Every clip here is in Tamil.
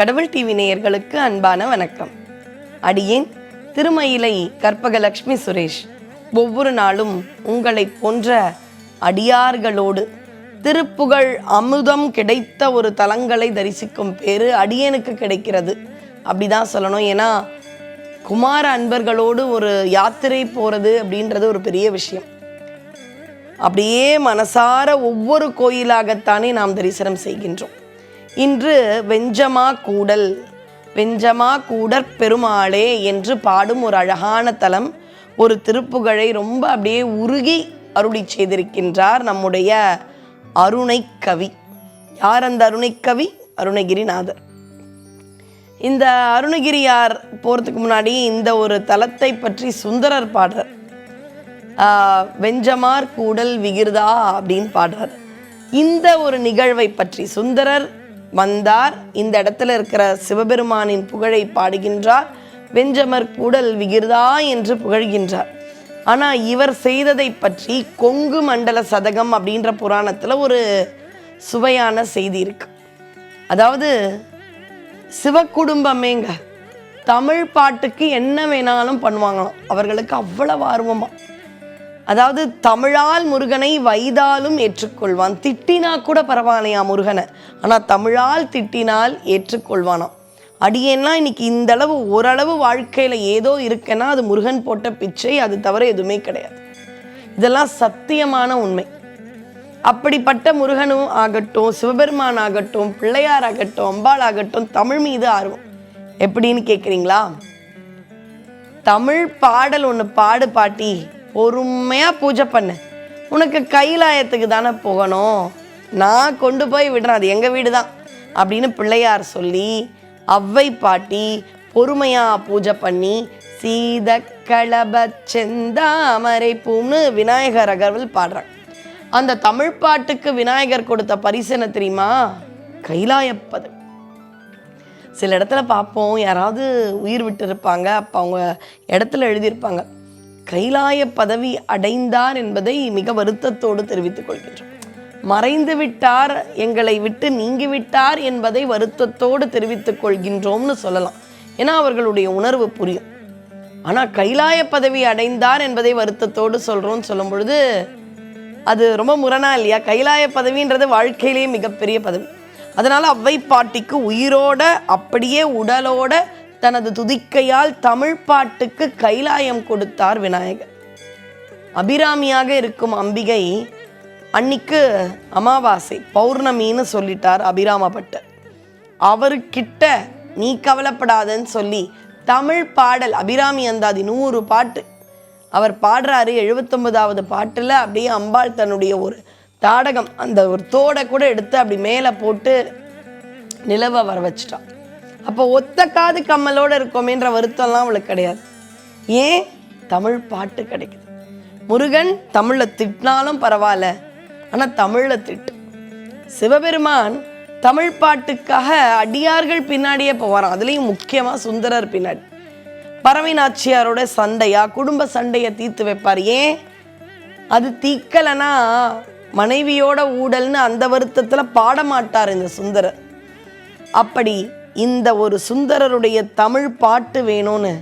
கடவுள் டிவி நேயர்களுக்கு அன்பான வணக்கம். அடியேன் திருமயிலை கற்பகலட்சுமி சுரேஷ். ஒவ்வொரு நாளும் உங்களை போன்ற அடியார்களோடு திருப்புகழ் அமுதம் கிடைத்த ஒரு தலங்களை தரிசிக்கும் பேரு அடியனுக்கு கிடைக்கிறது. அப்படிதான் சொல்லணும். ஏன்னா குமார அன்பர்களோடு ஒரு யாத்திரை போகிறது அப்படின்றது ஒரு பெரிய விஷயம். அப்படியே மனசார ஒவ்வொரு கோயிலாகத்தானே நாம் தரிசனம் செய்கின்றோம். இன்று வெஞ்சமா கூடல் வெஞ்சமா கூடற் பெருமாளே என்று பாடும் ஒரு அழகான தலம் ஒரு திருப்புகழை ரொம்ப அப்படியே உருகி அருளி செய்திருக்கின்றார் நம்முடைய அருணை கவி. யார் அந்த அருணை கவி? அருணகிரிநாதர். இந்த அருணகிரியார் போகிறதுக்கு முன்னாடி இந்த ஒரு தலத்தை பற்றி சுந்தரர் பாடுறார். வெஞ்சமார் கூடல் விகிர்தா அப்படின்னு பாடுறார். இந்த ஒரு நிகழ்வை பற்றி சுந்தரர் வந்தார். இந்த இடத்துல இருக்கிற சிவபெருமானின் புகழை பாடுகின்றார். வெஞ்சமர் கூடல் விகிர்தா என்று புகழ்கின்றார். ஆனால் இவர் செய்ததை பற்றி கொங்கு மண்டல சதகம் அப்படின்ற புராணத்தில் ஒரு சுவையான செய்தி இருக்கு. அதாவது சிவக்குடும்பமேங்க தமிழ் பாட்டுக்கு என்ன வேணாலும் பண்ணுவாங்களாம். அவர்களுக்கு அவ்வளவு ஆர்வமாக அதாவது தமிழால் முருகனை வைதாலும் ஏற்றுக்கொள்வான். திட்டினா கூட பரவாயில்லையா முருகனை? ஆனால் தமிழால் திட்டினால் ஏற்றுக்கொள்வானாம். அடியேன்னா இன்னைக்கு இந்த அளவு ஓரளவு வாழ்க்கையில் ஏதோ இருக்குன்னா அது முருகன் போட்ட பிச்சை அது தவிர எதுவுமே கிடையாது. இதெல்லாம் சத்தியமான உண்மை. அப்படிப்பட்ட முருகனும் ஆகட்டும் சிவபெருமான் ஆகட்டும் பிள்ளையார் ஆகட்டும் அம்பாள் ஆகட்டும் தமிழ் மீது ஆர்வம். எப்படின்னு கேட்குறீங்களா தமிழ் பாடல் ஒன்று பாடு பாட்டி. பொறுமையாக பூஜை பண்ணு. உனக்கு கைலாயத்துக்கு தானே போகணும். நான் கொண்டு போய் விடுறேன். அது எங்கள் வீடு தான் அப்படின்னு பிள்ளையார் சொல்லி அவ்வை பாட்டி பொறுமையாக பூஜை பண்ணி சீத கலப செந்தாமரை பூன்னு விநாயகர் அகர்வல் பாடுறாங்க அந்த தமிழ் பாட்டுக்கு விநாயகர் கொடுத்த பரிசு என்ன தெரியுமா? கைலாயப்பது. சில இடத்துல பார்ப்போம். யாராவது உயிர் விட்டு இருப்பாங்க அப்போ அவங்க இடத்துல எழுதியிருப்பாங்க. கைலாய பதவி அடைந்தார் என்பதை மிக வருத்தத்தோடு தெரிவித்துக் கொள்கின்றோம். மறைந்து விட்டார் எங்களை விட்டு நீங்கி விட்டார் என்பதை வருத்தத்தோடு தெரிவித்துக் கொள்கின்றோம்னு சொல்லலாம். ஏன்னா அவர்களுடைய உணர்வு புரியும். ஆனால் கைலாய பதவி அடைந்தார் என்பதை வருத்தத்தோடு சொல்கிறோம்னு சொல்லும் பொழுது அது ரொம்ப முரணா இல்லையா? கைலாய பதவின்றது வாழ்க்கையிலேயே மிகப்பெரிய பதவி. அதனால அவ்வை பாட்டிக்கு உயிரோட அப்படியே உடலோட தனது துதிக்கையால் தமிழ் பாட்டுக்கு கைலாயம் கொடுத்தார் விநாயகர். அபிராமியாக இருக்கும் அம்பிகை அன்னிக்கு அமாவாசை பௌர்ணமின்னு சொல்லிட்டார் அபிராமபட்டர் அவர்கிட்ட நீ கவலைப்படாதன்னு சொல்லி தமிழ் பாடல் அபிராமி அந்தாதி நூறு பாட்டு. அவர் பாடுறாரு எழுபத்தொன்பதாவது பாட்டில் அப்படியே அம்பாள் தன்னுடைய ஒரு தாடகம் அந்த ஒரு தோடை கூட எடுத்து அப்படி மேலே போட்டு நிலவை வர வச்சிட்டான். அப்போ ஒத்த காது கம்மலோடு இருக்கோமேன்ற வருத்தம்லாம் அவளுக்கு கிடையாது. ஏன்? தமிழ் பாட்டு கிடைக்குது. முருகன் தமிழில் திட்டினாலும் பரவாயில்ல. ஆனால் தமிழில் திட்டு. சிவபெருமான் தமிழ் பாட்டுக்காக அடியார்கள் பின்னாடியே போவாராம். அதுலேயும் முக்கியமாக சுந்தரர் பின்னாடி. பறவை நாச்சியாரோட சண்டையா குடும்ப சண்டையை தீர்த்து வைப்பார். ஏன்? அது தீக்கலைன்னா மனைவியோட ஊடல்னு அந்த வருத்தத்தில் பாட மாட்டார் இந்த சுந்தரர். அப்படி இந்த ஒரு சுந்தரருடைய தமிழ் பாட்டு வேணும்னு.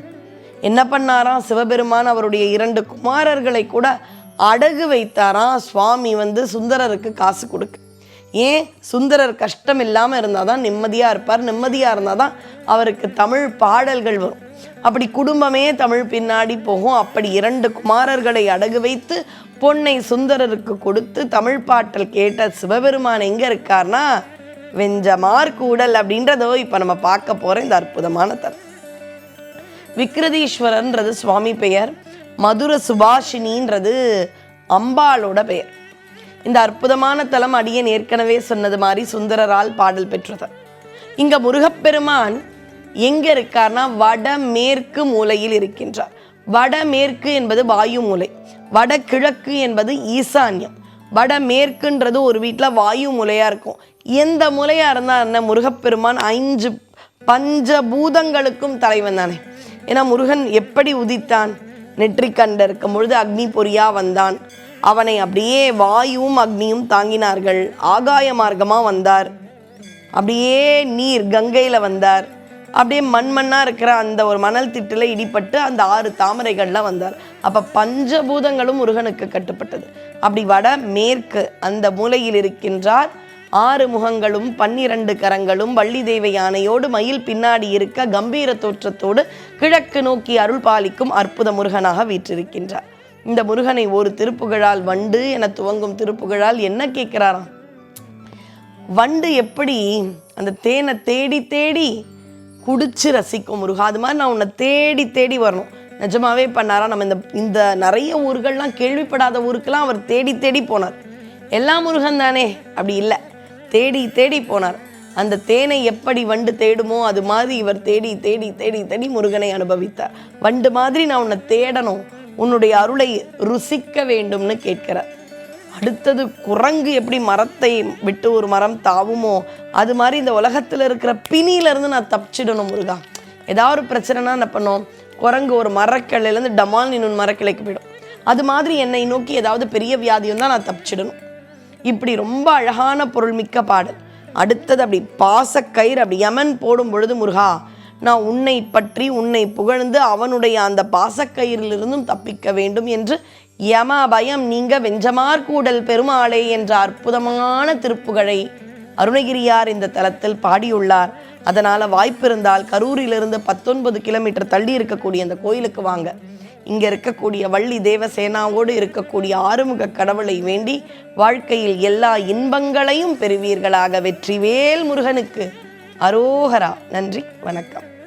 என்ன பண்ணாராம்? சிவபெருமான் அவருடைய இரண்டு குமாரர்களை கூட அடகு வைத்தாராம். சுவாமி வந்து சுந்தரருக்கு காசு கொடுக்க. ஏன்? சுந்தரர் கஷ்டம் இல்லாமல் இருந்தால் தான் நிம்மதியாக இருப்பார். நிம்மதியாக இருந்தால் தான் அவருக்கு தமிழ் பாடல்கள் வரும். அப்படி குடும்பமே தமிழ் பின்னாடி போகும். அப்படி இரண்டு குமாரர்களை அடகு வைத்து பொன்னை சுந்தரருக்கு கொடுத்து தமிழ் பாட்டல் கேட்ட சிவபெருமான் எங்கே இருக்கார்னா வெஞ்சமார் கூடல் அப்படின்றதோ இப்போ நம்ம பார்க்க போகிற இந்த அற்புதமான தலம். விக்ரதீஸ்வரன்றது சுவாமி பெயர் மதுர சுபாஷினின்றது அம்பாளோட பெயர். இந்த அற்புதமான தலம் அடியன் ஏற்கனவே சொன்னது மாதிரி சுந்தரரால் பாடல் பெற்றது. இங்கே முருகப்பெருமான் எங்கே இருக்கார்னா வடமேற்கு மூலையில் இருக்கின்றார். வடமேற்கு என்பது வாயு மூலை வடகிழக்கு என்பது ஈசான்யம். வடமேற்குன்றது ஒரு வீட்டில் வாயு முலையாக இருக்கும். எந்த முலையாக இருந்தால் என்ன? முருகப்பெருமான் ஐந்து பஞ்சபூதங்களுக்கும் தலைவன் தானே. ஏன்னா முருகன் எப்படி உதித்தான்? நெற்றிக்கண்ட இருக்கும் பொழுது அக்னி பொறியா வந்தான். அவனை அப்படியே வாயுவும் அக்னியும் தாங்கினார்கள். ஆகாய மார்க்கமாக வந்தார். அப்படியே நீர் கங்கையில் வந்தார். அப்படியே மண் மண்ணாக இருக்கிற அந்த ஒரு மணல் திட்டில் இடிப்பட்டு அந்த ஆறு தாமரைகள்லாம் வந்தார். அப்போ பஞ்சபூதங்களும் முருகனுக்கு கட்டுப்பட்டது. அப்படி வட மேற்கு அந்த மூலையில் இருக்கின்றார். ஆறு முகங்களும் பன்னிரண்டு கரங்களும் வள்ளி தெய்வ யானையோடு மயில் பின்னாடி இருக்க கம்பீர தோற்றத்தோடு கிழக்கு நோக்கி அருள் பாலிக்கும் அற்புத முருகனாக வீற்றிருக்கின்றார். இந்த முருகனை ஒரு திருப்புகழால் வண்டு என துவங்கும் திருப்புகழால் என்ன கேட்கிறாராம்? வண்டு எப்படி அந்த தேனை தேடி தேடி குடிச்சு ரசிக்கும் முருகா. அது மாதிரி நான் உன்னை தேடி தேடி வரணும். நிஜமாவே பண்ணாரா நம்ம இந்த இந்த நிறைய ஊர்கள்லாம் கேள்விப்படாத ஊருக்கெல்லாம் அவர் தேடி தேடி போனார். எல்லா முருகன் தானே? அப்படி இல்லை. தேடி தேடி போனார். அந்த தேனை எப்படி வண்டு தேடுமோ அது மாதிரி இவர் தேடி தேடி தேடி தேடி முருகனை அனுபவித்தார். வண்டு மாதிரி நான் உன்னை தேடணும். உன்னுடைய அருளை ருசிக்க வேண்டும்னு கேட்கிறார். அடுத்தது குரங்கு எப்படி மரத்தை விட்டு ஒரு மரம் தாவுமோ அது மாதிரி இந்த உலகத்தில் இருக்கிற பிணியிலேருந்து நான் தப்பிச்சிடணும் முருகா. ஏதாவது ஒரு பிரச்சனைனா என்ன பண்ணோம்? குரங்கு ஒரு மரக்கிளையிலேருந்து டமால் இன்னொன்று மரக்கிளைக்கு போயிடும். அது மாதிரி என்னை நோக்கி ஏதாவது பெரிய வியாதி வந்தால் நான் தப்பிச்சிடணும். இப்படி ரொம்ப அழகான பொருள் மிக்க பாடல். அடுத்தது அப்படி பாசக்கயிறு அப்படி யமன் போடும் பொழுது முருகா நான் உன்னை பற்றி உன்னை புகழ்ந்து அவனுடைய அந்த பாசக்கயிறிலிருந்தும் தப்பிக்க வேண்டும் என்று யம பயம் நீங்க வெஞ்சமார் கூடல் பெருமாளே என்ற அற்புதமான திருப்புகழை அருணகிரியார் இந்த தலத்தில் பாடியுள்ளார். அதனால் வாய்ப்பிருந்தால் கரூரிலிருந்து பத்தொன்பது கிலோமீட்டர் தள்ளி இருக்கக்கூடிய அந்த கோயிலுக்கு வாங்க. இங்கே இருக்கக்கூடிய வள்ளி தேவசேனாவோடு இருக்கக்கூடிய ஆறுமுக கடவுளை வேண்டி வாழ்க்கையில் எல்லா இன்பங்களையும் பெறுவீர்களாக வெற்றிவேல் முருகனுக்கு. அரோகரா நன்றி வணக்கம்.